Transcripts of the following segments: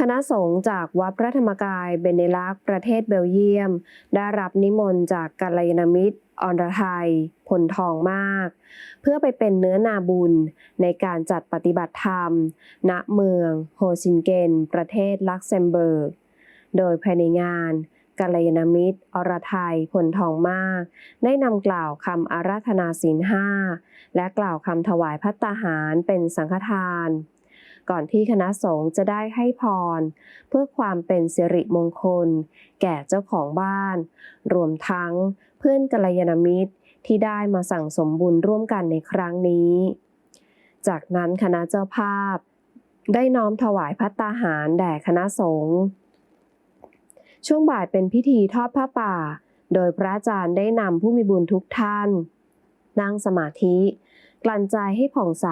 คณะสงฆ์จากวัดพระธรรมกายเบเนลักประเทศเบลเยียม ได้รับนิมนต์จากกัลยาณมิตรอรไทยผลทองมาก เพื่อไปเป็นเนื้อนาบุญในการจัดปฏิบัติธรรม ณเมืองโฮซินเกน ประเทศลักเซมเบิร์ก โดยภายในงานกัลยาณมิตร อรไทยผลทองมาก ได้นำกล่าวคำอาราธนาศีลห้า และกล่าวคำถวายพัตตาหารเป็นสังฆทาน ก่อนที่คณะสงฆ์จะได้ให้พร เพื่อความเป็นสิริมงคล แก่เจ้าของบ้าน รวมทั้งเพื่อนกัลยาณมิตรที่ได้มาสั่งสมบุญร่วมกันในครั้งนี้ จากนั้นคณะเจ้าภาพ ได้น้อมถวายพัตตาหารแด่คณะสงฆ์ช่วงบ่ายเป็นพิธีทอดผ้าป่า โดยพระอาจารย์ได้นำผู้มีบุญทุกท่าน นั่งสมาธิ กลั่นใจให้ผ่องใส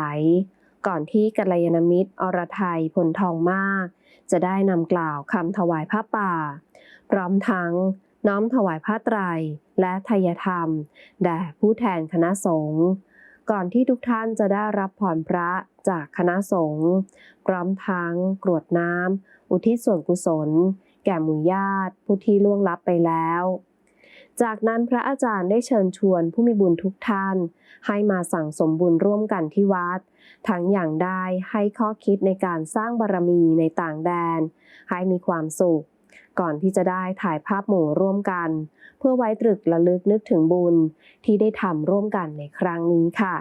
ก่อนที่กัลยาณมิตร อรไทยผลทองมาก จะได้นำกล่าวคำถวายผ้าป่า พร้อมทั้งน้อมถวายผ้าไตรและทายธรรม แด่ผู้แทนคณะสงฆ์ก่อนที่ทุกท่านจะได้รับพรพระจากคณะสงฆ์พร้อมทั้งกรวดน้ำอุทิศส่วนกุศล แก่หมู่ญาติผู้ที่ล่วงลับไปแล้ว จากนั้นพระอาจารย์ได้เชิญชวนผู้มีบุญทุกท่าน ให้มาสั่งสมบุญร่วมกันที่วัด ทั้งอย่างได้ให้ข้อคิดในการสร้างบารมีในต่างแดน ให้มีความสุข ก่อนที่จะได้ถ่ายภาพหมู่ร่วมกัน เพื่อไว้ตรึกระลึกนึกถึงบุญที่ได้ทำร่วมกันในครั้งนี้ค่ะ